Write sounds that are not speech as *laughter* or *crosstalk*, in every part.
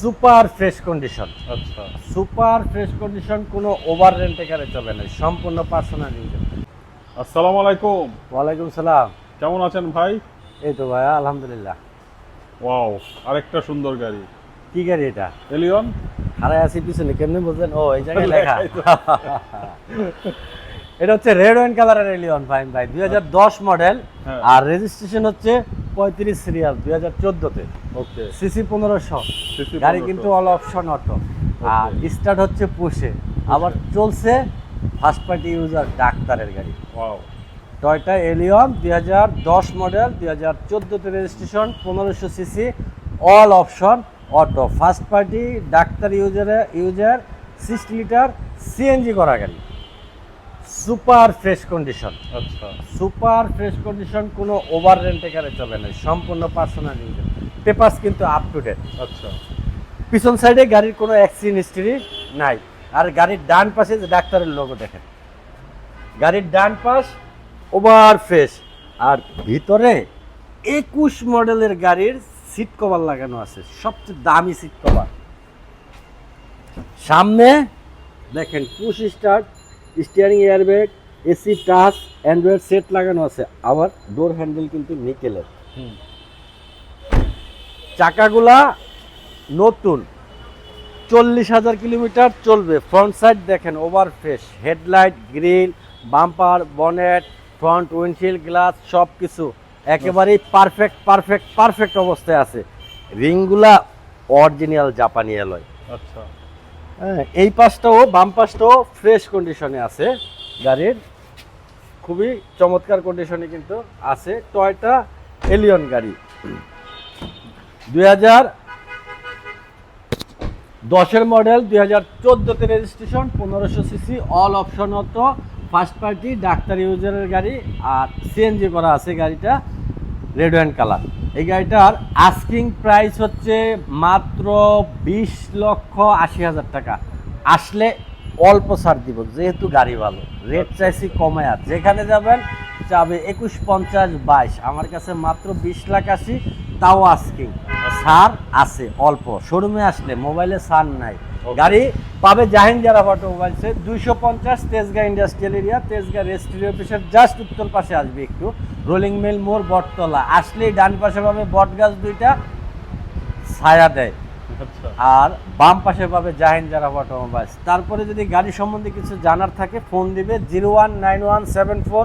Super fresh condition. আচ্ছা। Super fresh condition কোনো over রেন্টেকারে চলে না সম্পূর্ণ পার্সোনাল ইউজার আসসালামু আলাইকুম। ওয়ালাইকুম সালাম। কেমন আছেন ভাই? এই তো ভাইয়া আলহামদুলিল্লাহ। ওয়াও আরেকটা সুন্দর গাড়ি। কি গাড়ি এটা? এলিয়ন হারাই আছি পিছনে কেমনে বুঝলেন? ও এই জায়গায় লেখা। *laughs* এটা হচ্ছে রেড ওয়াইন কালারের এলিয়ন ফাইন ভাই। দুই হাজার দশ মডেল হ্যাঁ। আর রেজিস্ট্রেশন হচ্ছে পঁয়ত্রিশ সিরিয়াল দুই হাজার চোদ্দোতে। ওকে। সিসি পনেরোশো। গাড়ি কিন্তু অল অপশন অটো আর স্টার্ট হচ্ছে পুষে। আবার চলছে ফার্স্ট পার্টি ইউজার ডাক্তারের গাড়ি। টয়টা এলিয়ন দুই হাজার দশ মডেল দুই হাজার চোদ্দোতে রেজিস্ট্রেশন পনেরোশো CC all option auto first party doctor ইউজারে user six litre CNG করা গাড়ি। Super fresh condition. আচ্ছা। সুপার ফ্রেশ কন্ডিশন কোনো ওভার রেন্টেকারে চলে না। সম্পূর্ণ পার্সোনাল ইউজার পেপার্স কিন্তু আপ টু ডেট আচ্ছা। পিছন সাইডে গাড়ির কোনো অ্যাক্সিডেন্ট হিস্ট্রি নাই। আর গাড়ির ডান পাশে যে ডাক্তারের লোগো দেখেন। গাড়ির ডান পাশ ওভার ফ্রেশ। আর ভিতরে একুশ মডেলের গাড়ির সিট কভার লাগানো আছে। সবচেয়ে দামি সিট কভার সামনে দেখেন push start steering airbag AC touch Android set লাগানো আছে। আবার ডোর হ্যান্ডেল কিন্তু নিকেলের চাকাগুলা নতুন। চল্লিশ হাজার কিলোমিটার চলবে। ফ্রন্ট সাইড দেখেন over fresh headlight grill bumper bonnet front windshield glass সব কিছু একেবারেই পারফেক্ট পারফেক্ট পারফেক্ট অবস্থায় আছে। রিংগুলা অরিজিনাল জাপানি অ্যালয় আচ্ছা। এই পাশটাও, বাম পাশটাও ফ্রেশ কন্ডিশনে আছে গাড়ির। খুবই চমৎকার কন্ডিশনে কিন্তু আছে টয়টা এলিয়ন গাড়ি। দুই হাজার দশের মডেল দুই হাজার চোদ্দোতে রেজিস্ট্রেশন পনেরোশো সিসি অল অপশন হতো ফার্স্ট পার্টি ডাক্তার ইউজারের গাড়ি, আর সিএনজি করা আছে গাড়িটা রেড অ্যান্ড কালার এই গাড়িটার আস্কিং প্রাইস হচ্ছে মাত্র বিশ লক্ষ আশি হাজার টাকা। আসলে অল্প ছাড় দিব যেহেতু গাড়ি ভালো। রেট চাইছি কমায়া যেখানে যাবেন যাবে একুশ পঞ্চাশ বাইশ। আমার কাছে মাত্র বিশ লাখ আশি তাও আস্কিং সার আছে অল্প। শোরুমে আসলে মোবাইলে সার নাই। গাড়ি পাবে জাহিন জারা যারা অটোমোবাইলসে দুইশো পঞ্চাশ Tejgaon industrial area Tejgaon registry অফিসের জাস্ট উত্তর পাশে আসবে একটু। রোলিং মিল মোড় বটতলা। আসলেই ডান পাশে পাবে বট গাছ দুইটা ছায়া দেয়। আচ্ছা। আর বাম পাশে পাবে জাহিন যারা অটোমোবাইলস তারপরে যদি গাড়ি সম্বন্ধে কিছু জানার থাকে ফোন দিবে zero one nine one seven four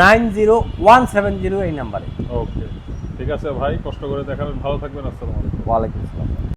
nine zero one seven zero এই নাম্বারে। ওকে ঠিক আছে ভাই কষ্ট করে দেখাবেন। ভালো থাকবেন আসসালামু আলাইকুম। ওয়ালাইকুম আসসালাম।